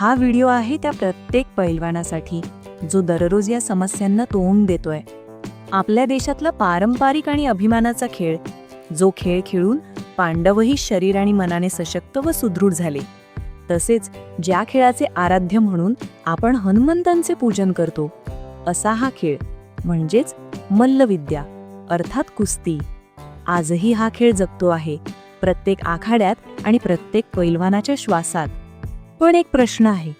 हा व्हिडिओ आहे त्या प्रत्येक पैलवानासाठी जो दररोज या समस्यांना तोंड देतोय. आपल्या देशातला पारंपरिक आणि अभिमानाचा खेळ जो खेळ खेळून पांडवही शरीर आणि मनाने सशक्त व सुदृढ झाले. तसेच ज्या खेळाचे आराध्य म्हणून आपण हनुमंतांचे पूजन करतो असा हा खेळ म्हणजेच मल्लविद्या अर्थात कुस्ती. आजही हा खेळ जगतो आहे प्रत्येक आखाड्यात आणि प्रत्येक पैलवानाच्या श्वासात. पण एक प्रश्न आहे.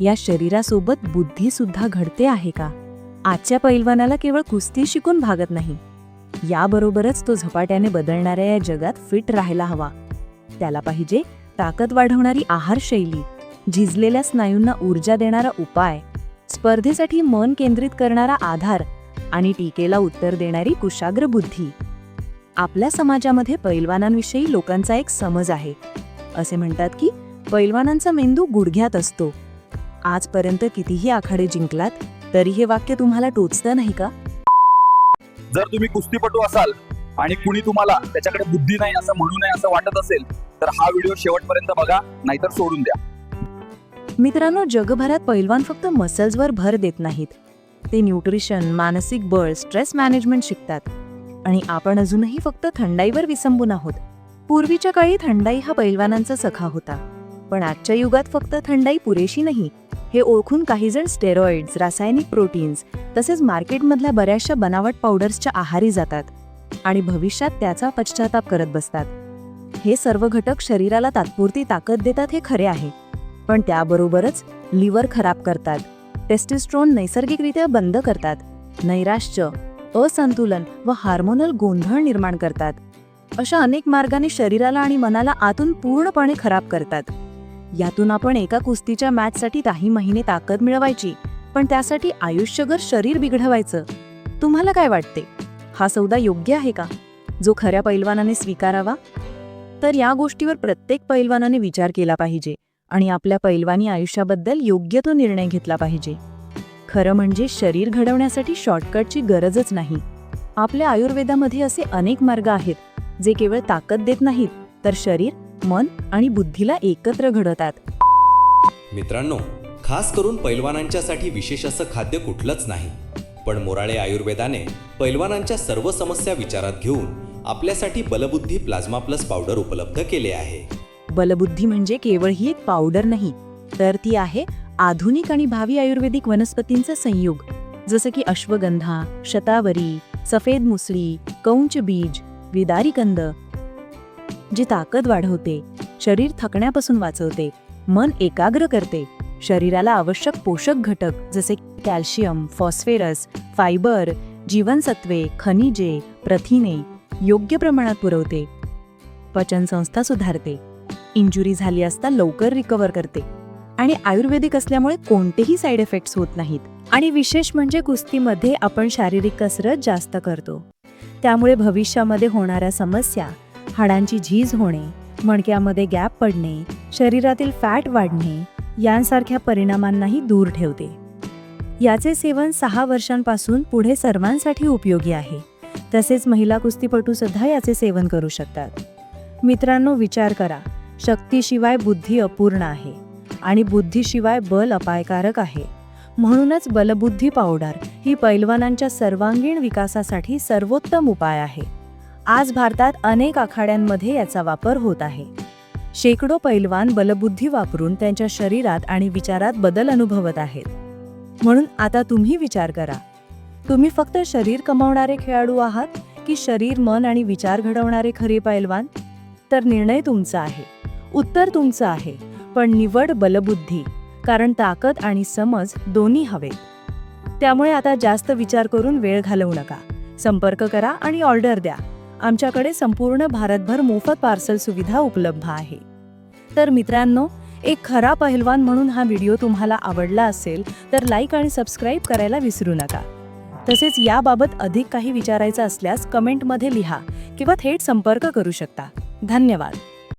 या शरीरासोबत बुद्धी सुद्धा घडते आहे का? आजच्या पैलवानाला केवळ कुस्ती शिकून भागत नाही. याबरोबरच तो झपाट्याने बदलणाऱ्या या जगात फिट राहायला हवा. त्याला पाहिजे ताकद वाढवणारी आहारशैली झिजलेल्या स्नायूंना ऊर्जा देणारा उपाय स्पर्धेसाठी मन केंद्रित करणारा आधार आणि टीकेला उत्तर देणारी कुशाग्र बुद्धी. आपल्या समाजामध्ये पैलवानांविषयी लोकांचा एक समज आहे. असे म्हणतात की पैलवानांचा मेंदू गुडघ्यात असतो. आजपर्यंत कितीही आखाडे जिंकलात तरी हे वाक्य तुम्हाला टोचतं नाही का? जर तुम्ही कुस्तीपटू असाल आणि कुणी तुम्हाला त्याच्याकडे बुद्धी नाही असं म्हणू नये असं वाटत असेल तर हा व्हिडिओ शेवटपर्यंत बघा नाहीतर सोडून द्या. मित्रांनो जगभरात पैलवान फक्त मसल्सवर भर देत नाहीत. ते न्यूट्रिशन मानसिक बळ स्ट्रेस मॅनेजमेंट शिकतात. आणि आपण अजूनही फक्त थंडाईवर विसंबून आहोत. पूर्वीच्या काळी थंडाई हा पैलवानांचा सखा होता. पण आजच्या युगात फक्त थंडाई पुरेशी नाही. हे ओळखून काही जण स्टेरॉइड्स रासायनिक प्रोटीन्स तसेच मार्केटमधल्या बऱ्याचशा बनावट पावडर्सच्या आहारी जातात आणि भविष्यात त्याचा पश्चाताप करत बसतात. हे सर्व घटक शरीराला तात्पुरती ताकद देतात हे खरे आहे. पण त्याबरोबरच लिव्हर खराब करतात. टेस्टिस्ट्रॉन नैसर्गिकरित्या बंद करतात. नैराश्य असंतुलन व हार्मोनल गोंधळ निर्माण करतात. अशा अनेक मार्गाने शरीराला आणि मनाला आतून पूर्णपणे खराब करतात. यातून आपण एका कुस्तीच्या मॅचसाठी काही महिने ताकद मिळवायची पण त्यासाठी आयुष्यभर शरीर बिघडवायचं. तुम्हाला काय वाटते? हा सौदा योग्य आहे का? जो खऱ्या पैलवानाने स्वीकारावा? तर या गोष्टीवर प्रत्येक पैलवानाने विचार केला पाहिजे आणि आपल्या पैलवानी आयुष्याबद्दल योग्य तो निर्णय घेतला पाहिजे. खरं म्हणजे शरीर घडवण्यासाठी शॉर्टकटची गरजच नाही. आपल्या आयुर्वेदामध्ये असे अनेक मार्ग आहेत जे केवळ ताकद देत नाहीत तर शरीर मन आणि बुद्धीला एकत्र घडवतात मित्रांनो खास करून पैलवानांच्यासाठी विशेष असं खाद्य कुठलंच नाही. पण मोराळे आयुर्वेदाने पैलवानांच्या सर्व समस्या विचारात घेऊन आपल्यासाठी बलबुद्धी प्लाझ्मा प्लस पावडर उपलब्ध केले आहे. बलबुद्धी म्हणजे केवळ ही एक पावडर नाही तर ती आहे आधुनिक आणि भावी आयुर्वेदिक वनस्पतींचा संयोग. जसं की अश्वगंधा शतावरी सफेद मुसळी कौंच बीज विदारी कंद जी ताकद वाढवते शरीर थकण्यापासून वाचवते मन एकाग्र करते. शरीराला आवश्यक पोषक घटक जसे कॅल्शियम फॉस्फेरस फायबर जीवनसत्वे खनिजे प्रथिने योग्य प्रमाणात पुरवते. पचनसंस्था सुधारते. इंजुरी झाली असता लवकर रिकवर करते. आणि आयुर्वेदिक असल्यामुळे कोणतेही साईड इफेक्ट्स होत नाहीत. आणि विशेष म्हणजे कुस्तीमध्ये आपण शारीरिक कसरत जास्त करतो. त्यामुळे भविष्यामध्ये होणाऱ्या समस्या हाडांची झीज होणे मणक्यामध्ये गॅप पडणे शरीरातील फॅट वाढणे यांसारख्या परिणामांनाही दूर ठेवते. याचे सेवन सहा वर्षांपासून पुढे सर्वांसाठी उपयोगी आहे. तसेच महिला कुस्तीपटू सुद्धा याचे सेवन करू शकतात. मित्रांनो विचार करा. शक्तीशिवाय बुद्धी अपूर्ण आहे आणि बुद्धीशिवाय बल अपायकारक आहे. म्हणूनच बलबुद्धी पावडर ही पैलवानांच्या सर्वांगीण विकासासाठी सर्वोत्तम उपाय आहे. आज भारतात अनेक आखाड्यांमध्ये याचा वापर होत आहे. शेकडो पैलवान बलबुद्धी वापरून त्यांच्या शरीरात आणि विचारात बदल अनुभवत आहेत. म्हणून आता तुम्ही विचार करा. तुम्ही फक्त शरीर कमावणारे खेळाडू आहात की शरीर मन आणि विचार घडवणारे खरे पैलवान? तर निर्णय तुमचा आहे. उत्तर तुमचं आहे. पण निवड बलबुद्धी कारण ताकद आणि समज दोन्ही हवे त्यामुळे आता जास्त विचार करून वेळ घालवू नका. संपर्क करा आणि ऑर्डर द्या. आमच्याकडे संपूर्ण भारतभर मोफत पार्सल सुविधा उपलब्ध आहे. तर मित्रांनो एक खरा पहिलवान म्हणून हा व्हिडिओ तुम्हाला आवडला असेल तर लाईक आणि सबस्क्राईब करायला विसरू नका. तसेच याबाबत अधिक काही विचारायचं असल्यास कमेंटमध्ये लिहा किंवा थेट संपर्क करू शकता. धन्यवाद.